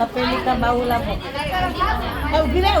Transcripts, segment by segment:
tapi ka bau mo. Eh, ubi na,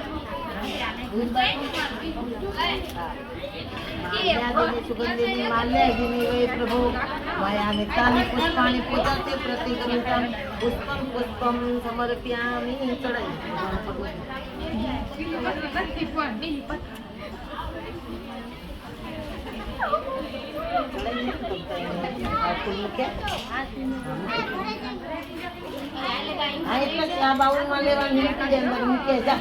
દેવું તપેલી ઢાંકી. લાય. ઈ પોતરી મૂકી દે ઉપર આઈ એને મૂકી દે આઈ આઈ મૂકી દે બસ લે હા બાકી વાંધી હે, તેલ બાકી દૂધ બાકી માલ્યાદિની સુગંધિની માલ્યાદિની વै प्रभु वयामितानि पुष्पाणि पूजन्ते प्रतिगृहीतं पुष्पं पुष्पं समर्पयामि હા એટલે જ આ બાઉલમાં લેવાની મૂકી દે અંદર મૂકે જા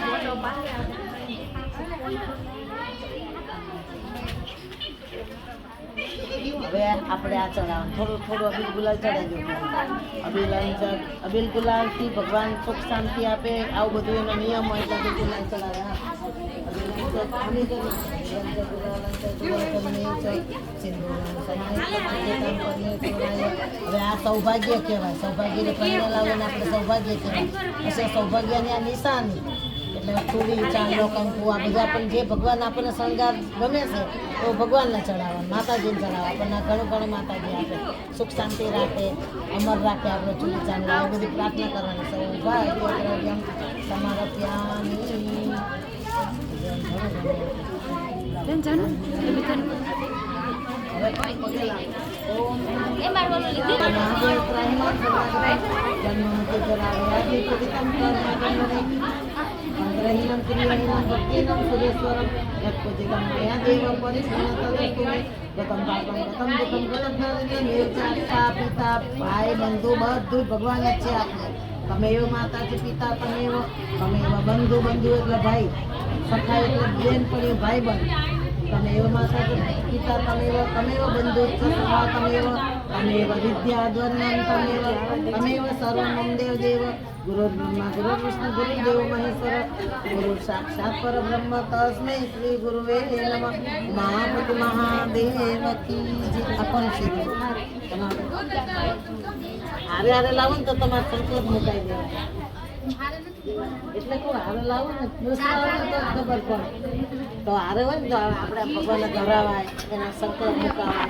હવે આપણે આ ચડાવવાનું. થોડું થોડું અબીલ ગુલાલ ચડાવી દઉં અબીલ અબીલ ગુલાલથી ભગવાન સુખ શાંતિ આપે. આવું બધું એનો નિયમ હોય એટલે અબીલ ગુલાલ ચોરાય. હવે આ સૌભાગ્ય કહેવાય. સૌભાગ્યને પરણેલા હોય ને આપણે સૌભાગ્ય કહેવાય. સૌભાગ્યની આ નિશાની. એટલે ચૂડી ચાંદલો કંકુ આ બધા પણ જે ભગવાન આપણને શણગાર ગમે છે, તો ભગવાનને ચડાવવા માતાજીને ચડાવવા આપણને ઘણું ઘણું માતાજી આપે. સુખ શાંતિ રાખે, અમર રાખે આપણે ચૂલી ચાંદલો આવી બધી પ્રાર્થના કરવાની સૌભાગ્ય દ્રવ્યમ સમર્પ્યામિ હવે ગતમ દુઃખમ ગતમ જ્ઞાનજ્ઞ નિર્ચાતા પિતા ભાઈ બંધુ બધું ભગવાન જ છે આપણે તમે એવો માતાજી પિતા તમે એવો તમે એવા બંધુ બંધુ એટલે ભાઈ સખા એટલે બેન પણ ભાઈ બંધ તમે એવા માતા પિતા, તમે એવા તમે એવા બંધુ સખા તમે એવા તમે એવા વિદ્યા દ્વન્યમ તમે એવા તમે એવા સર્વમમ દેવ દેવ ગુરુ બ્રહ્મા ગુરુ વિષ્ણુ ગુરુ દેવ મહેશ્વર, ગુરુ સાક્ષાત પરબ્રહ્મ, તસ્મૈ શ્રી ગુરુવે નમઃ. મહાપતિ મહાદેવ કી જય. અપન શ્રી હારે હારે લાવો તમારે એટલે કહું હારે લાવો ને, તો ખબર પડે. તો હારે હોય ને તો આપણે ભગવાનને ધરાવાય, એના સંકલ્પ મુકાવાય.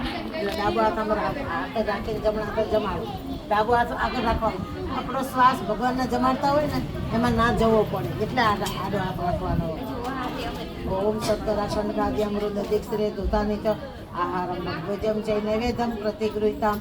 ડાબો હાથ અમારો હાથ રાખીને જમણા હાથ જમાડો. ડાબો હાથ આગળ રાખવાનો. આપણો શ્વાસ ભગવાનને જમાડતા હોય ને, એમાં ના જવો પડે. એટલે આગળ આડો હાથ રાખવાનો. હોય ઓમ સત્તરાખંડ ખાદ્યામૃત દીક્ષરે દૂતાની તો આહારમ ભોજમ જય નૈવેદમ પ્રતિગૃહિતામ.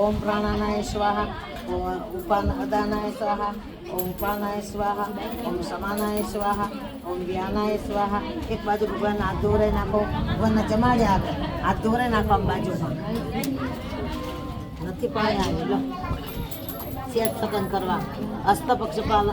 ઓમ પ્રાણાનાય સ્વાહા. અદાનાય સ્વાહા ઓમ ઉપાનાય સ્વાહા ઓમ સમાનાય સ્વાહા ઓમ વ્યાનાય સ્વાહા એક બાજુ ભગવાન હાથ ધોરાઈ નાખો, ભગવાનને જમાડ્યા આગળ હાથ ધોરે નાખો આમ બાજુમાં. નથી પાણી આવે, લો. સેજ સગન કરવા. હસ્તપક્ષ પાલન